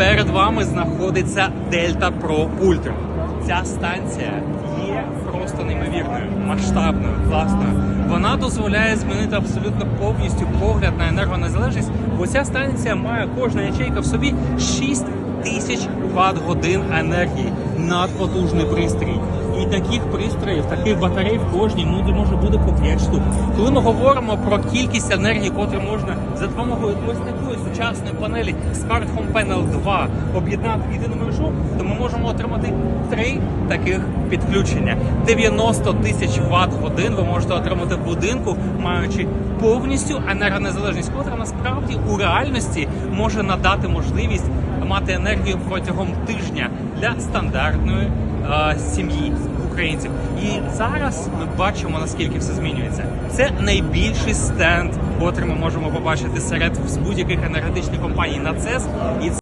Перед вами знаходиться Delta Pro Ultra. Ця станція є просто неймовірною, масштабною, класною. Вона дозволяє змінити абсолютно повністю погляд на енергонезалежність, бо ця станція має кожна ячейка в собі 6 тисяч ватт годин енергії. Надпотужний пристрій. І таких пристроїв, таких батарей в кожній ну, може бути по 5 штук. Коли ми говоримо про кількість енергії, котру можна за допомогою ось такої сучасної панелі Smart Home Panel 2 об'єднати в єдину мережу, можемо отримати три таких підключення. 90 тисяч ватт годин ви можете отримати в будинку, маючи повністю енергонезалежність, котра насправді у реальності може надати можливість мати енергію протягом тижня для стандартної е, сім'ї українців. І зараз ми бачимо наскільки все змінюється. Це найбільший стенд, котрий ми можемо побачити серед будь-яких енергетичних компаній на CES. І